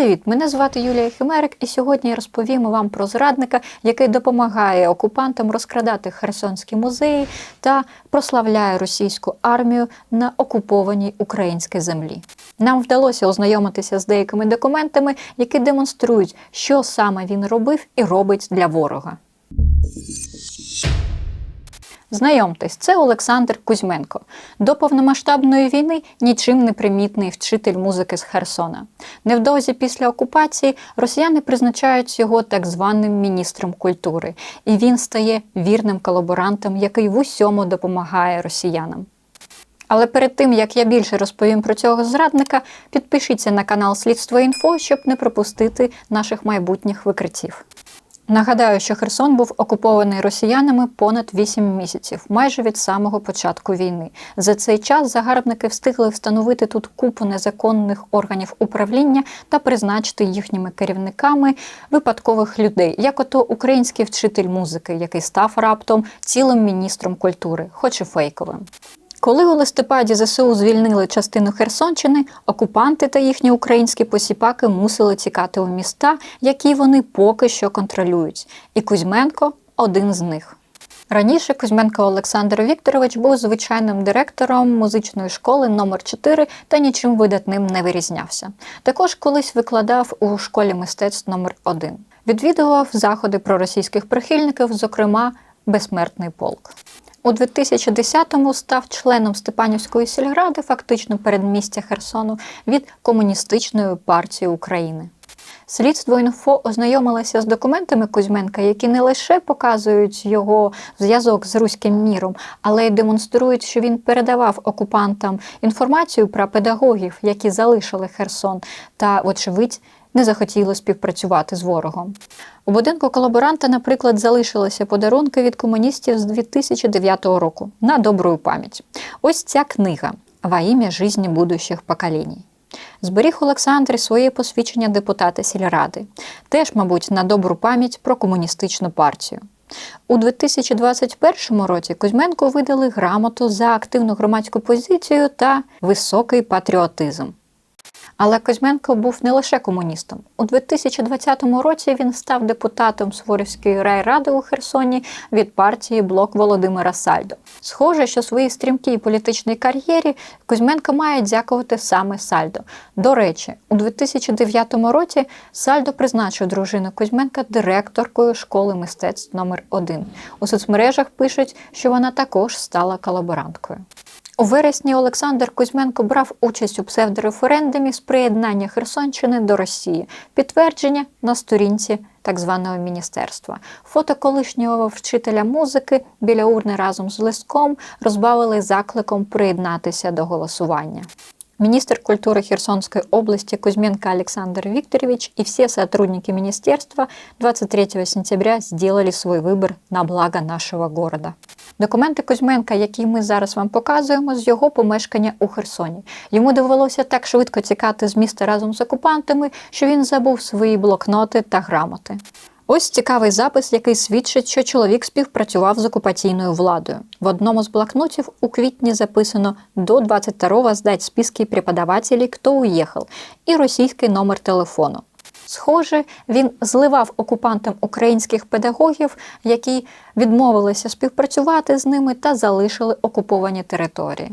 Привіт! Мене звати Юлія Химерик, і сьогодні я розповім вам про зрадника, який допомагає окупантам розкрадати Херсонські музеї та прославляє російську армію на окупованій українській землі. Нам вдалося ознайомитися з деякими документами, які демонструють, що саме він робив і робить для ворога. Знайомтесь, це Олександр Кузьменко. До повномасштабної війни нічим не примітний вчитель музики з Херсона. Невдовзі після окупації росіяни призначають його так званим міністром культури, і він стає вірним колаборантом, який в усьому допомагає росіянам. Але перед тим як я більше розповім про цього зрадника, підпишіться на канал Слідство інфо, щоб не пропустити наших майбутніх викриттів. Нагадаю, що Херсон був окупований росіянами понад 8 місяців, майже від самого початку війни. За цей час загарбники встигли встановити тут купу незаконних органів управління та призначити їхніми керівниками випадкових людей, як ото український вчитель музики, який став раптом цілим міністром культури, хоч і фейковим. Коли у листопаді ЗСУ звільнили частину Херсонщини, окупанти та їхні українські посіпаки мусили тікати у міста, які вони поки що контролюють. І Кузьменко один з них. Раніше Кузьменко Олександр Вікторович був звичайним директором музичної школи номер 4 та нічим видатним не вирізнявся. Також колись викладав у школі мистецтв номер 1 Відвідував заходи проросійських прихильників, зокрема Безсмертний полк. У 2010-му став членом Степанівської сільради, фактично передмістя Херсону, від Комуністичної партії України. Слідство інфо ознайомилося з документами Кузьменка, які не лише показують його зв'язок з руським міром, але й демонструють, що він передавав окупантам інформацію про педагогів, які залишили Херсон, та, вочевидь, не захотіли співпрацювати з ворогом. У будинку колаборанта, наприклад, залишилися подарунки від комуністів з 2009 року на добру пам'ять. Ось ця книга «Во ім'я житті будущих поколінь». Зберіг Олександр своє посвідчення депутата сільради, теж, мабуть, на добру пам'ять про комуністичну партію. У 2021 році Кузьменко видали грамоту за активну громадську позицію та високий патріотизм. Але Кузьменко був не лише комуністом. У 2020 році він став депутатом Суворівської райради у Херсоні від партії Блок Володимира Сальдо. Схоже, що своїй стрімкій політичній кар'єрі Кузьменко має дякувати саме Сальдо. До речі, у 2009 році Сальдо призначив дружину Кузьменка директоркою школи мистецтв номер 1 У соцмережах пишуть, що вона також стала колаборанткою. У вересні Олександр Кузьменко брав участь у псевдореферендумі з приєднання Херсонщини до Росії. Підтвердження на сторінці так званого міністерства. Фото колишнього вчителя музики біля урни разом з листком розбавили закликом приєднатися до голосування. Министр культуры Херсонской области Кузьменко Александр Викторович и все сотрудники министерства 23 сентября сделали свой выбор на благо нашого города. Документи Кузьменка, які ми зараз вам показуємо, з його помешкання у Херсоні. Йому довелося так швидко тікати з міста разом з окупантами, що він забув свої блокноти та грамоти. Ось цікавий запис, який свідчить, що чоловік співпрацював з окупаційною владою. В одному з блокнотів у квітні записано до 22-го здать списки преподавателей, хто уїхав, і російський номер телефону. Схоже, він зливав окупантам українських педагогів, які відмовилися співпрацювати з ними та залишили окуповані території.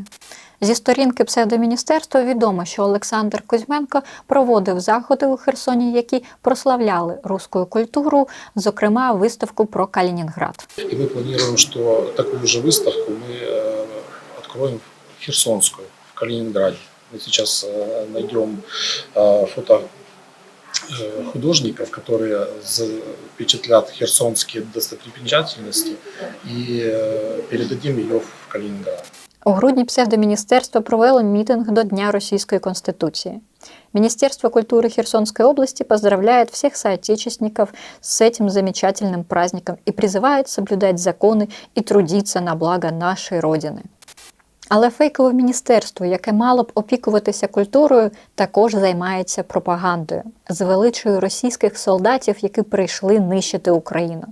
Зі сторінки псевдоміністерства відомо, що Олександр Кузьменко проводив заходи у Херсоні, які прославляли руську культуру, зокрема виставку про Калінінград. И мы планируем, что такую же выставку мы э, откроем в Херсонскую, в Калининграде. Мы сейчас э, найдем э, фото э, художников, которые запечатлят херсонские достопримечательности и э, передадим ее в Калининград. У грудні псевдоміністерство провело мітинг до Дня Російської Конституции. Министерство культуры Херсонской области поздравляет всех соотечественников с этим замечательным праздником и призывает соблюдать законы и трудиться на благо нашей Родины. Але фейкове міністерство, яке мало б опікуватися культурою, також займається пропагандою, звеличує російських солдатів, які прийшли нищити Україну.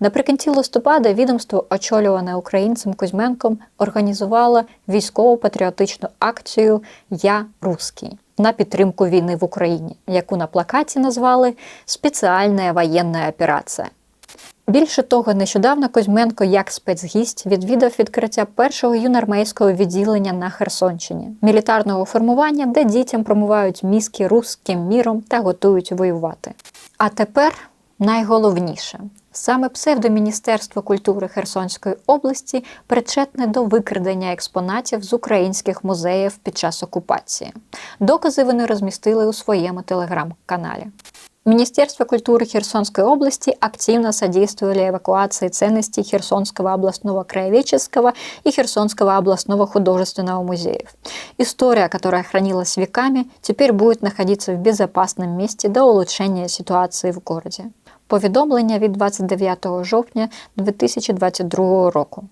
Наприкінці листопада відомство, очолюване українцем Кузьменком, організувало військово-патріотичну акцію Я русський. на підтримку війни в Україні, яку на плакаті назвали спеціальна воєнна операція. Більше того, нещодавно Кузьменко як спецгість відвідав відкриття першого юнармейського відділення на Херсонщині, мілітарного формування, де дітям промивають мізки руським міром та готують воювати. А тепер найголовніше. Саме псевдоміністерство культури Херсонської області причетне до викрадення експонатів з українських музеїв під час окупації. Докази вони розмістили у своєму телеграм-каналі. Министерство культуры Херсонской области активно содействовали эвакуации ценностей Херсонского областного краеведческого и Херсонского областного художественного музеев. История, которая хранилась веками, теперь будет находиться в безопасном месте до улучшения ситуации в городе. Повідомлення від 29 жовтня 2022 року.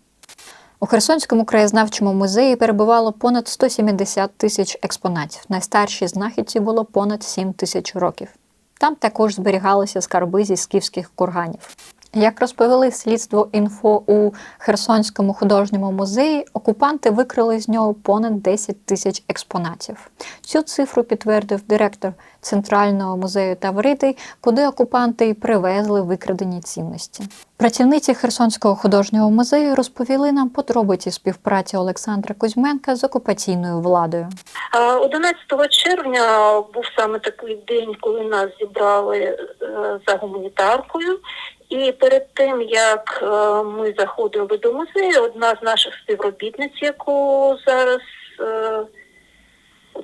У Херсонському краєзнавчому музеї перебувало понад 170 тисяч експонатів. Найстаршій знахідці було понад 7 тисяч років. Там також зберігалися скарби зі скіфських курганів. Як розповіли слідство інфо у Херсонському художньому музеї, окупанти викрили з нього понад 10 тисяч експонатів. Цю цифру підтвердив директор Центрального музею Тавриди, куди окупанти й привезли викрадені цінності. Працівниці Херсонського художнього музею розповіли нам подробиці співпраці Олександра Кузьменка з окупаційною владою. А 11 червня був саме такий день, коли нас зібрали е, за гуманітаркою. І перед тим як е, ми заходили до музею, одна з наших співробітниць, яку зараз е,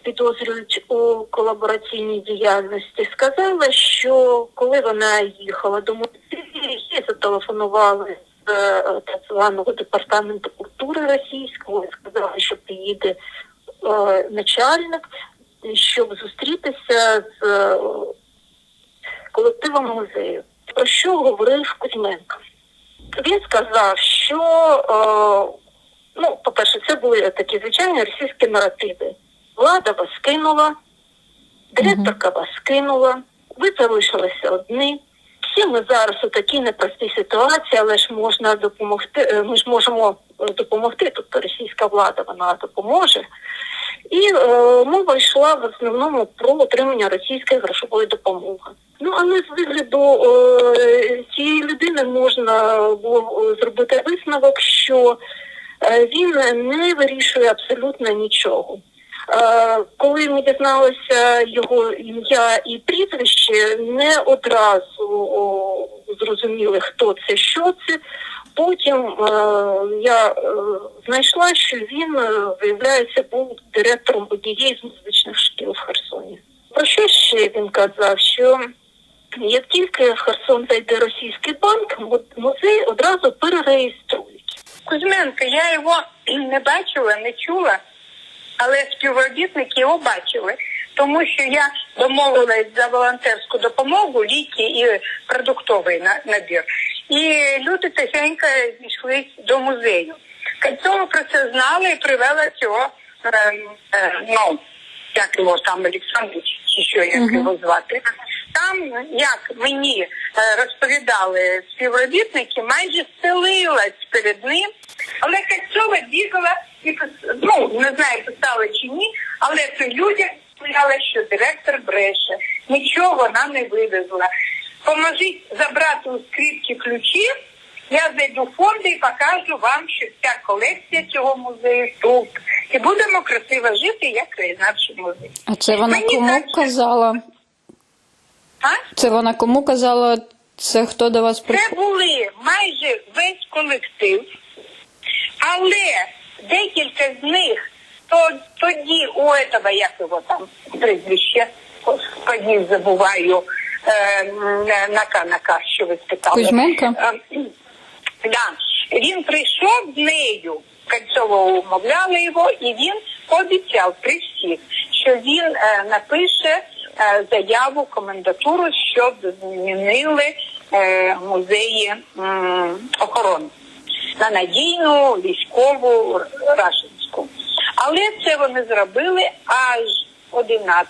підозрюють у колабораційній діяльності, сказала, що коли вона їхала до музею, їй зателефонували з е, так званого департаменту культури російського, сказали, що приїде начальник, щоб зустрітися з колективом музею. Про що говорив Кузьменко? Він сказав, що е, ну, по-перше, це були такі звичайні російські наративи. Влада вас кинула, директорка вас кинула, ви залишилися одні. Всі ми зараз у такій непростій ситуації, але ж можна допомогти. е, Ми ж можемо е, допомогти. Тобто російська влада вона допоможе. І е, мова йшла в основному про отримання російської грошової допомоги. Ну але з вигляду е, цієї людини можна було е, зробити висновок, що е, він не вирішує абсолютно нічого. Коли ми дізналися його ім'я і прізвище, не одразу о, зрозуміли, хто це, що це. Потім е, я е, знайшла, що він, виявляється, був директором однієї з музичних шкіл в Херсоні. Про що ще він казав? Що як тільки в Херсон зайде російський банк, музей одразу перереєструють. Кузьменко, я його не бачила, не чула, але співробітники його бачили, тому що я домовилась за волонтерську допомогу, ліки і продуктовий набір. І люди тихенько йшли до музею. Кольцова про це знала і привела цього, е, е, ну, як його там Олександр, чи що як його звати. Там, як мені е, розповідали співробітники, майже стелилась перед ним, але Кольцова бігала і ну не знаю, писала чи ні, але це людям сказала, що директор бреше, нічого вона не вивезла. Поможіть забрати у скрипки ключі. Я зайду в фонди і покажу вам, що вся колекція цього музею тут. І будемо красиво жити, як краєзнавчий музей. А це вона Мені кому так- казала? А? Це вона кому казала? Це хто до вас Це були майже весь колектив, але декілька з них то тоді у этого, як його там прізвище, господі, забуваю е, на, на К, на К, що ви спитали. Кузьменко? Е, да. Він прийшов з нею, Кольцова умовляла його, і він пообіцяв при всіх, що він е, напише е, заяву в комендатуру, щоб змінили е, музеї охорони на надійну військову рашинську. Але це вони зробили аж 11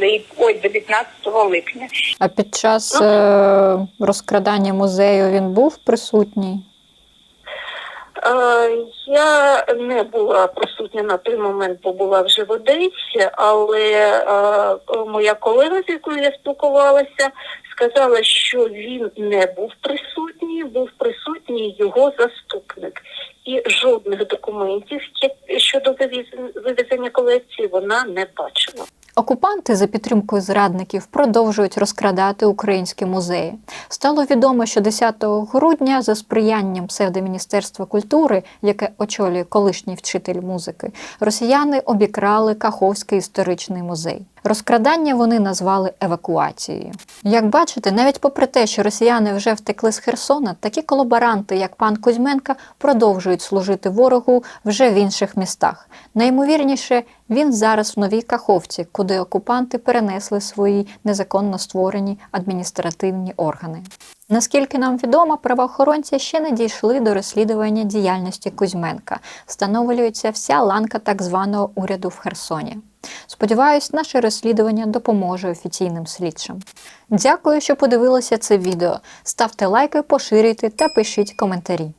липня, ой, 19 липня. А під час е, розкрадання музею він був присутній? Я не була присутня на той момент, бо була вже в Одесі, але моя колега, з якою я спілкувалася, сказала, що він не був присутній, був присутній його заступник. І жодних документів щодо вивезення колекції вона не бачила. Окупанти за підтримкою зрадників продовжують розкрадати українські музеї. Стало відомо, що 10 грудня за сприянням псевдоміністерства культури, яке очолює колишній вчитель музики, росіяни обікрали Каховський історичний музей. Розкрадання вони назвали евакуацією. Як бачите, навіть попри те, що росіяни вже втекли з Херсона, такі колаборанти, як пан Кузьменка, продовжують служити ворогу вже в інших містах. Найімовірніше, він зараз в новій Каховці, куди окупанти перенесли свої незаконно створені адміністративні органи. Наскільки нам відомо, правоохоронці ще не дійшли до розслідування діяльності Кузьменка. Встановлюється вся ланка так званого уряду в Херсоні. Сподіваюсь, наше розслідування допоможе офіційним слідчим. Дякую, що подивилися це відео. Ставте лайки, поширюйте та пишіть коментарі.